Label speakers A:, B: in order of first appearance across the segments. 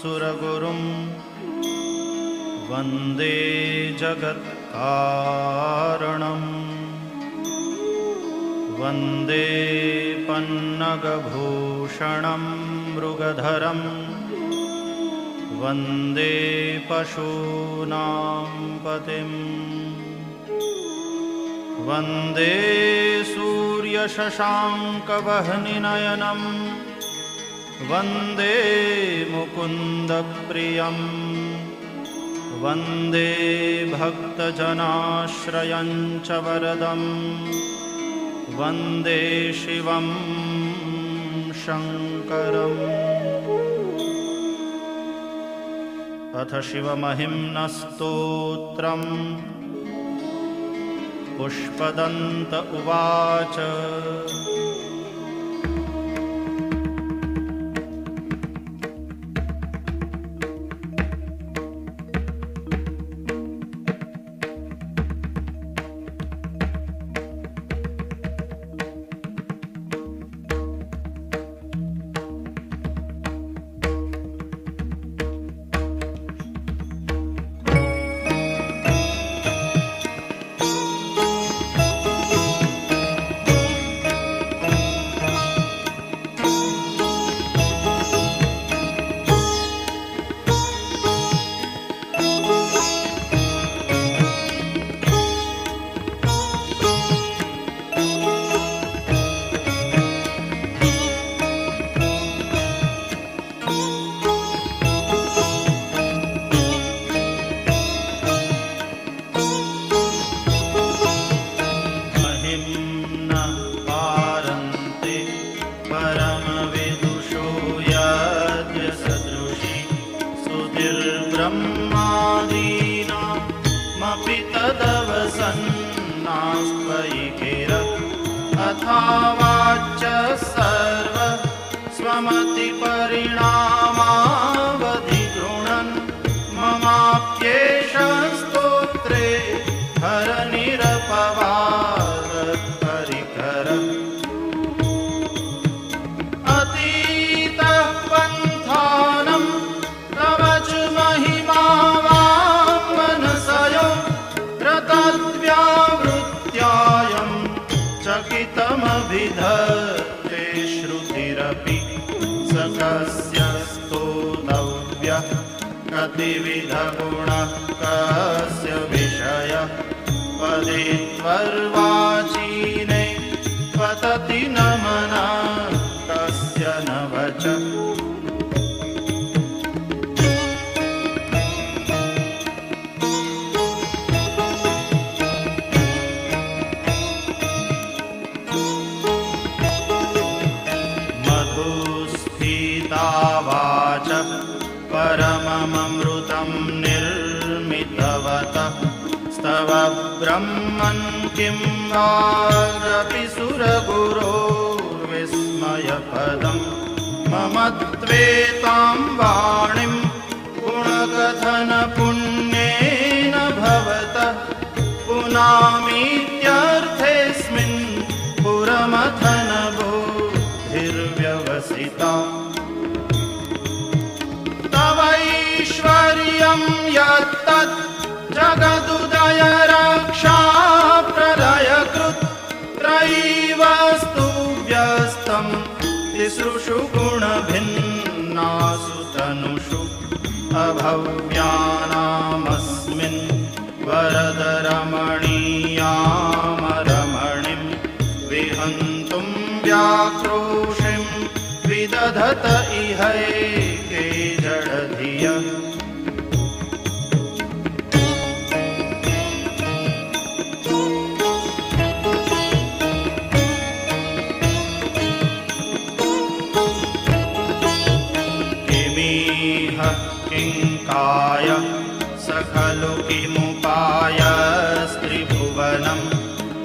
A: सुरगुरुं वन्दे जगत्कारणम् वन्दे पन्नगभूषणं मृगधरं वन्दे पशूनां पतिम्। वन्दे सूर्यशशाङ्कवह्निनयनं वन्दे मुकुन्दप्रियम्। वन्दे भक्तजनाश्रयं च वरदम्। वन्दे शिवं शङ्करम्। अथ शिवमहिम्नस्तोत्रम्। पुष्पदन्त उवाच ब्रह्मादीनामपि तदवसन्नास्त्वयि अथावाच सर्व स्वमति पदे त्वर्वाचीने किं वागपि सुरगुरोर्विस्मयपदं मम त्वेतां वाणिं गुणकथनपुण्येन भवतः। पुनामीत्यर्थेऽस्मिन् पुरमथनबोधिर्व्यवसिता त्रयीवस्तु व्यस्तं तिसृषु गुणभिन्नासु तनुषु अभव्यानामस्मिन्। वरदरमणीयामरमणिं विहन्तुं व्याक्रोशिं विदधत इहैके किङ्काय स खलु किमुपायस्त्रिभुवनं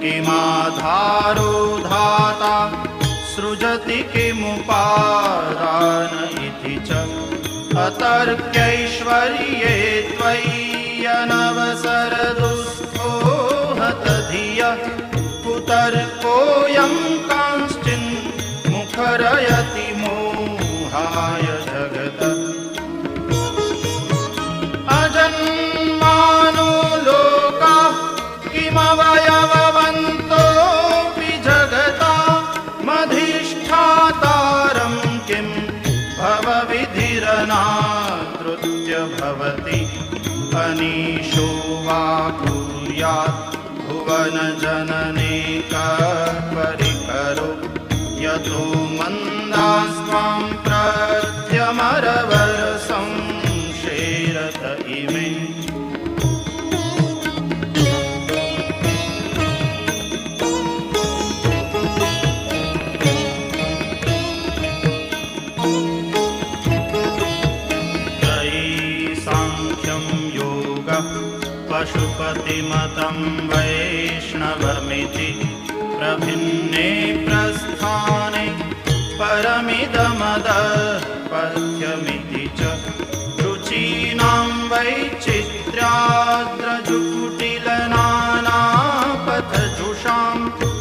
A: किमाधारो धाता सृजति किमुपादान इति च अतर्क्यैश्वर्ये त्वय्यनवसरदुःस्थो हतधिय कुतर्कोऽयं कांश्चिन् मुखर मनीषो वा कुर्यात् भुवनजनने परिकरो यतो मन्दास्त्वां प्रत्यमरवरसं पशुपतिमतं वैष्णवमिति प्रभिन्ने प्रस्थाने परमिदमदपथ्यमिति च रुचीनां वैचित्र्याद्रजुकुटिलनानापथजुषां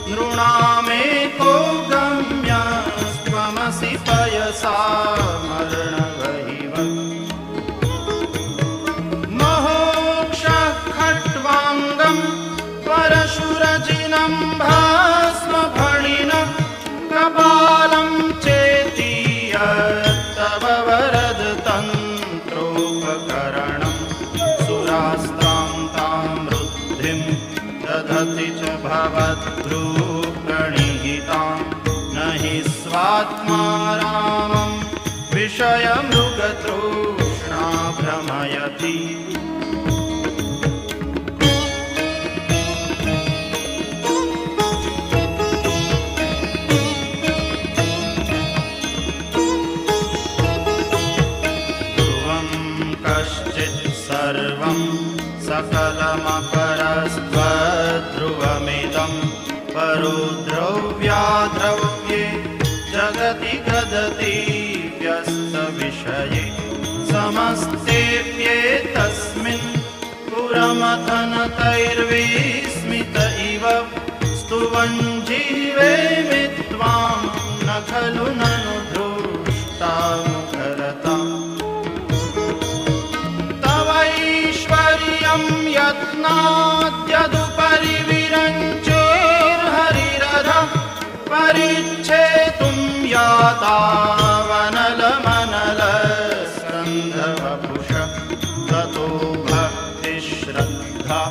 A: ततो भक्तिश्रद्धा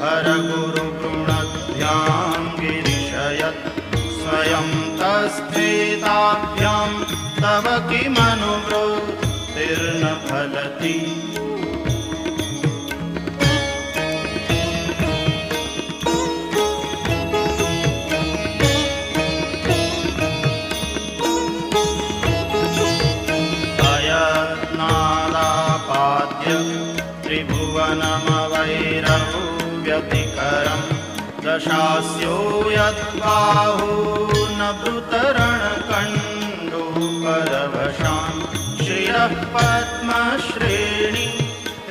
A: भरगुरुगुणभ्यां गिरिशयत् स्वयं तस्थेताभ्यां तव किमनुवृत्तिर्न फलति दशास्यो यद्बाहूनभृतरणकण्डो परवशां शिरः पद्मश्रेणी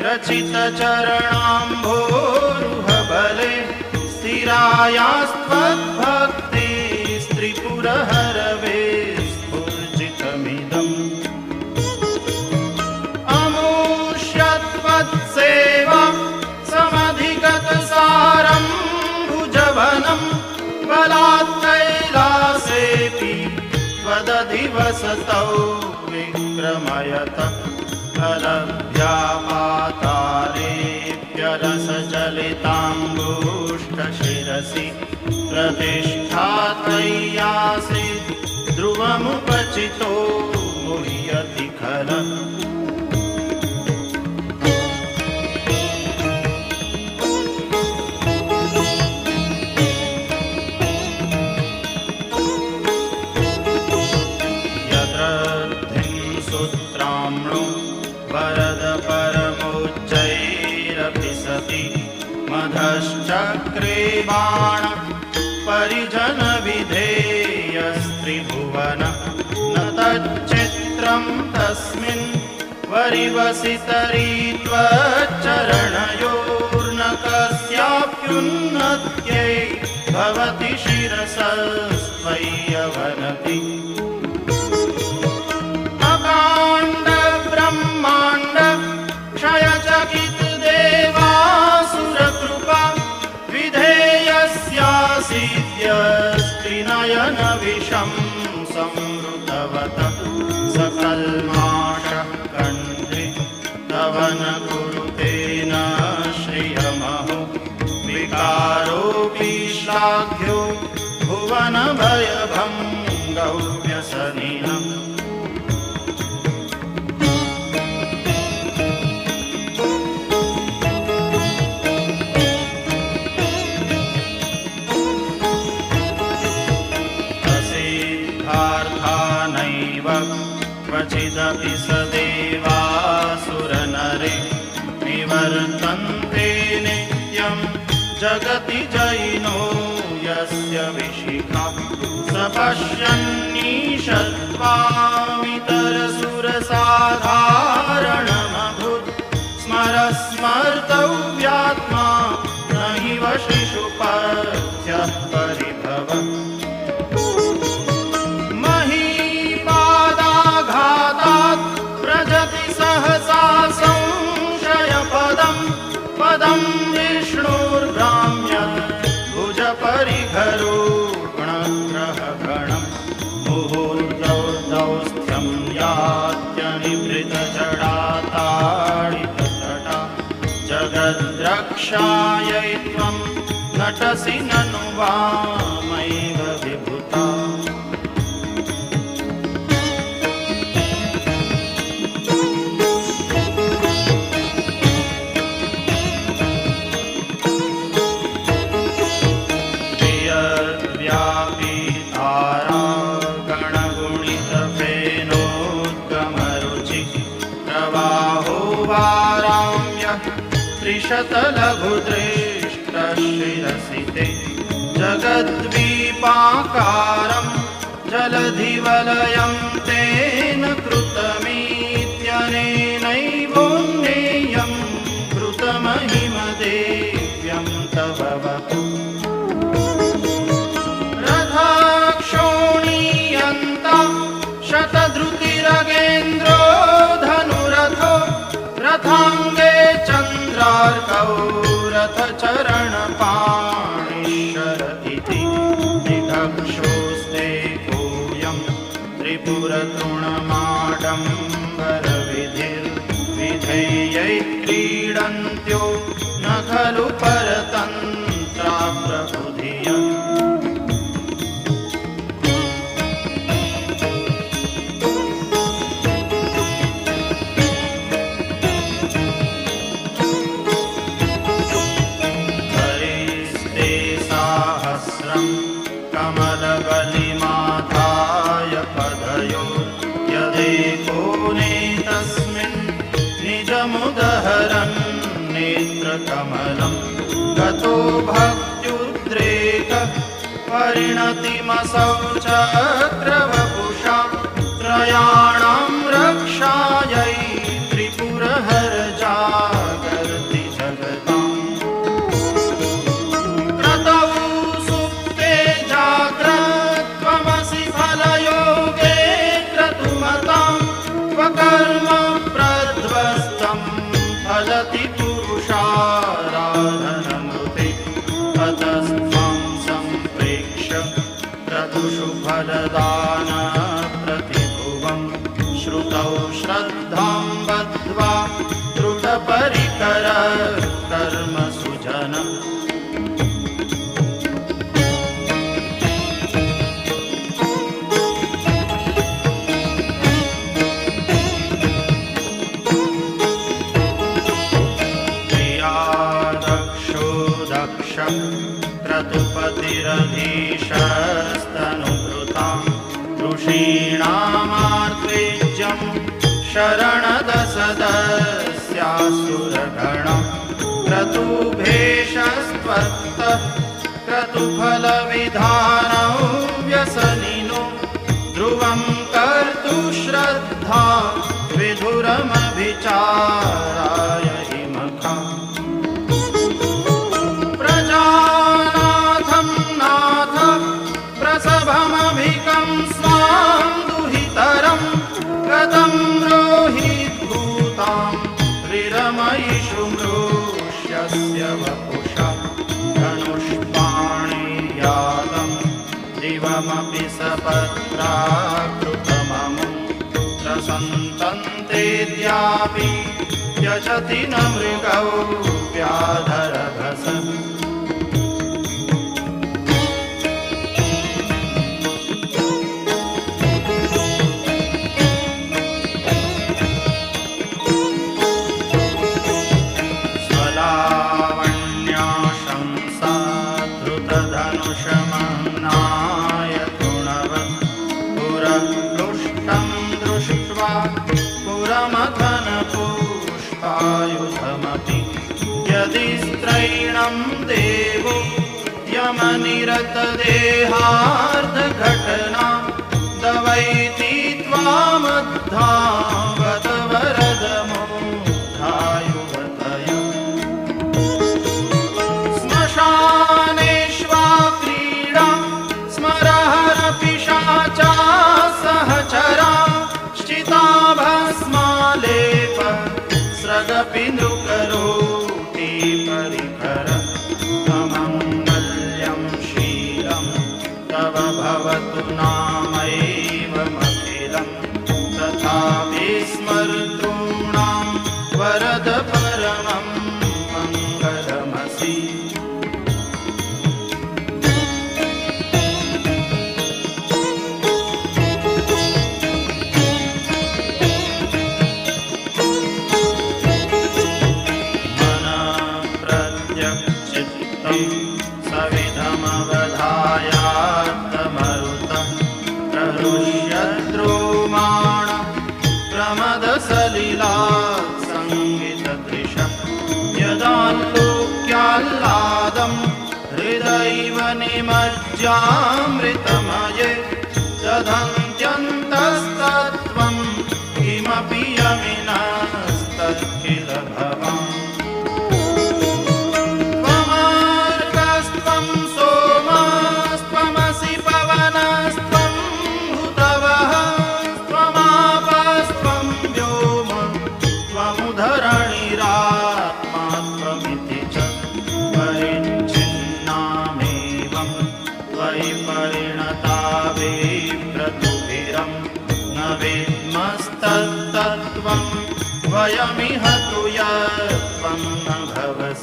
A: रचितचरणाम्भोरुहबले स्थिरायास्त्वद्भक्तिस्त्रिपुरः प्रतिष्ठात्रय्यासि ध्रुवमुपचितो मुह्यति खर वरदपरमोच्चैरपि सति मधश्चक्रे बाण वरिवसितरी त्वच्चरणयोर्न कस्याप्युन्नत्यै भवति शिरसस्त्वय्यवनति। पश्यन्नीशत्वामितरसुरसाधारणमभुत् स्मरस्मर्तव्यात्मा न हि वशिषुपथ्यः परि। जगद्रक्षायै त्वं नटसि ननु वामैव शतलघुदृष्टशिरसि ते जगद्वीपाकारं जलधिवलयम् रथचरणपाणिशर इति निघक्षोस्ते कोऽयं त्रिपुरतृणमाडम्बरविधिर्विधेयै क्रीडन्त्यो परिणतिमसौ चक्रवपुषा त्रयाणां रक्षायै त्रिपुरहर क्रतुपतिरधीशस्तनुभृतां ऋषीणामार्त्रिज्यं शरणदसदस्यासुरगणं क्रतुभेशस्त्वत्तः क्रतुफलविधानौ व्यसनिनो ध्रुवं कर्तुश्रद्धा विधुरमभिचार दिवमपि सपत्राकृतममुं प्रसन्तन्तेद्यापि यजति न मृगौ व्याधरभस देहार्दघटना दवैति त्वामधामर Thank you.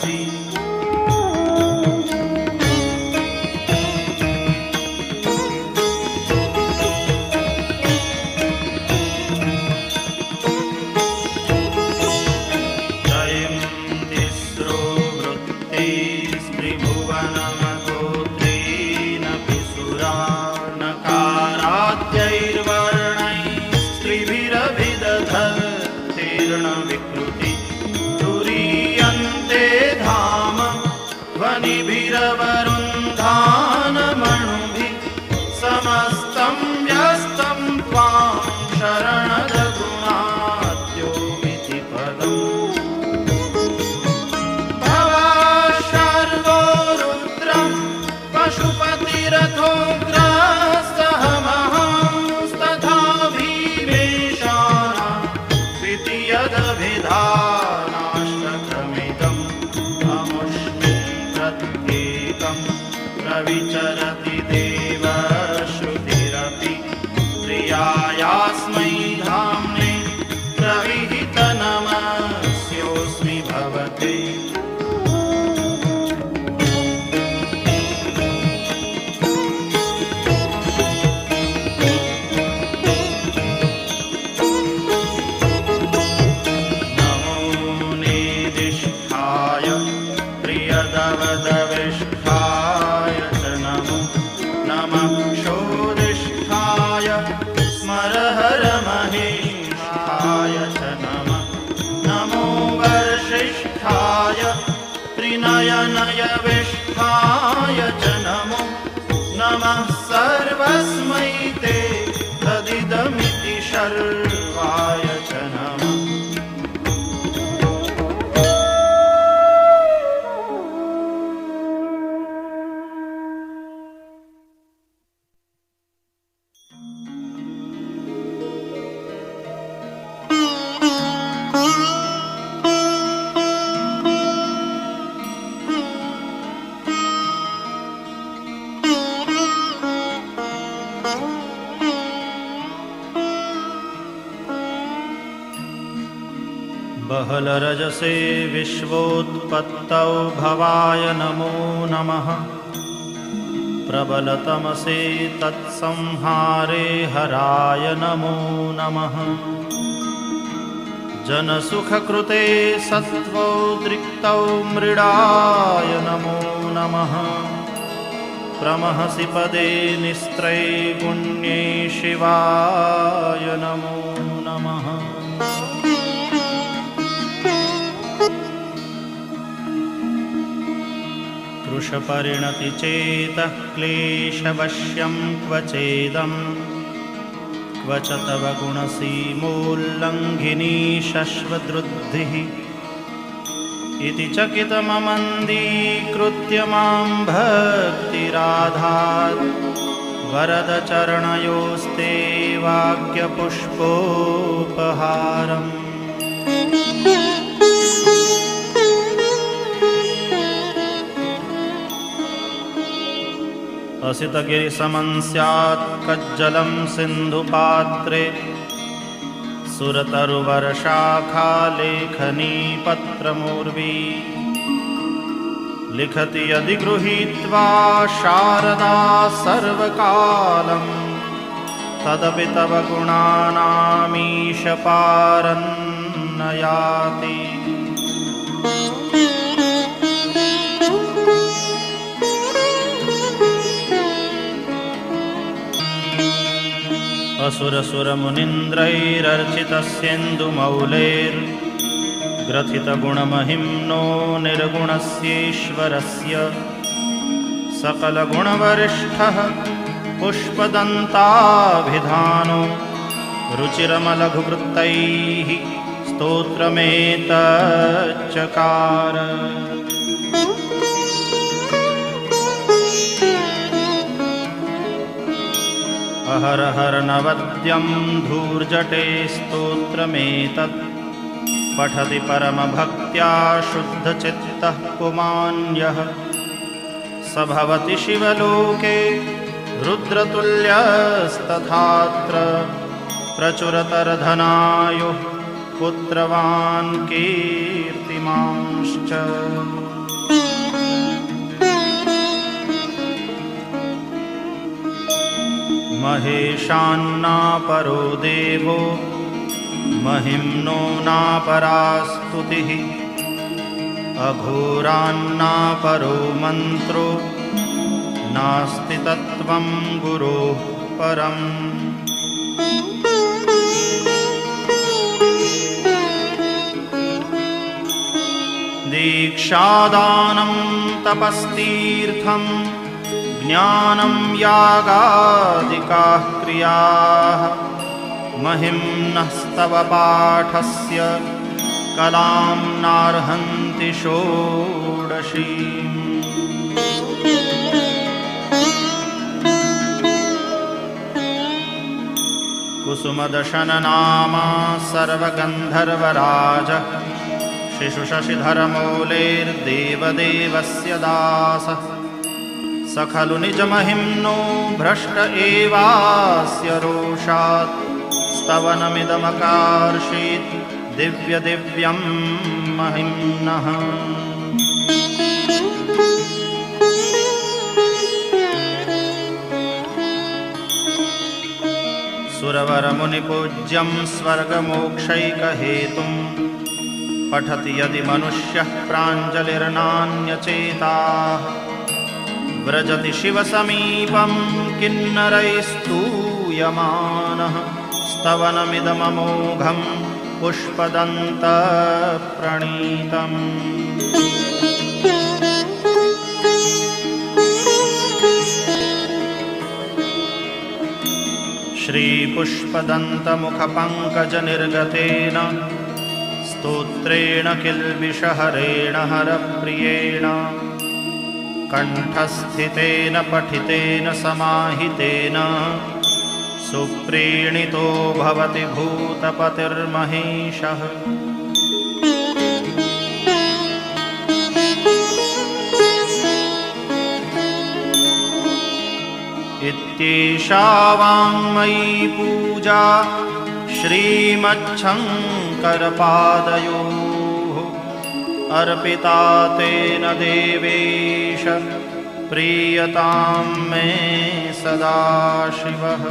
A: see. Namah भलरजसे विश्वोत्पत्तौ भवाय नमो नमः। प्रबलतमसे तत्संहारे हराय नमो नमः। जनसुखकृते सत्त्वौद्रिक्तौ मृडाय नमो नमः। प्रमहसि पदे निस्त्रैगुण्ये शिवाय नमो कृशपरिणति चेतः क्लेशवश्यं क्वचेदम् क्व च तव गुणसीमोल्लङ्घिनी शश्वदृद्धिः। इति चकितममन्दीकृत्य मां भक्तिराधात्। वरदचरणयोस्ते वाक्यपुष्पोपहारम् असितगिरिसमं स्यात् कज्जलं सिन्धुपात्रे। सुरतरुवरशाखालेखनी पत्रमूर्वी लिखति यदि गृहीत्वा शारदा सर्वकालं तदपि तव गुणानामीशपारन्नयाति असुरसुरमुनिन्द्रैरर्चितस्येन्दुमौलेर्ग्रथितगुणमहिम्नो निर्गुणस्येश्वरस्य सकलगुणवरिष्ठः पुष्पदन्ताभिधानो रुचिरमलघुवृत्तैः स्तोत्रमेतच्चकार अहर हर नवद्यं धूर्जटे स्तोत्रमेतत्। पठति परमभक्त्या शुद्धचित्तः पुमान्यः। स भवति शिवलोके रुद्रतुल्यस्तथात्र। प्रचुरतरधनायुः पुत्रवान् कीर्तिमांश्च महेशान्नापरो देवो महिम्नो नापरा स्तुतिः अघोरान्नापरो मन्त्रो नास्ति तत्त्वं गुरोः परम्। दीक्षादानं तपस्तीर्थम् ज्ञानं यागादिकाः क्रियाः। महिम्नस्तव पाठस्य। कलां नार्हन्ति षोडशी कुसुमदशननामा सर्वगन्धर्वराज। शिशुशशिधरमौलेर्देवदेवस्य दासः स खलु निजमहिम्नो भ्रष्ट एवास्य रोषात्। स्तवनमिदमकार्षीत् दिव्यदिव्यं महिम्नः। सुरवरमुनिपूज्यं स्वर्गमोक्षैकहेतुं पठति यदि मनुष्यः प्राञ्जलिर्नान्यचेताः व्रजति शिवसमीपं किन्नरैस्तूयमानः स्तवनमिदममोघं पुष्पदन्तप्रणीतम्। श्रीपुष्पदन्तमुखपङ्कजनिर्गतेन स्तोत्रेण किल्बिषहरेण हरप्रियेण कण्ठस्थितेन पठितेन समाहितेन। सुप्रीणितो भवति भूतपतिर्महेशः। इत्येषा वाङ्मयी पूजा श्रीमच्छङ्करपादयोः अर्पिता तेन देवेश प्रीयतां मे सदाशिवः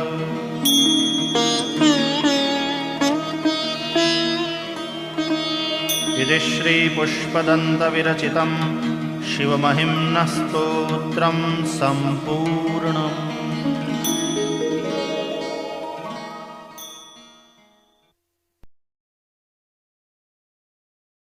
A: इति श्रीपुष्पदन्तविरचितं शिवमहिम्नस्तोत्रं सम्पूर्णम्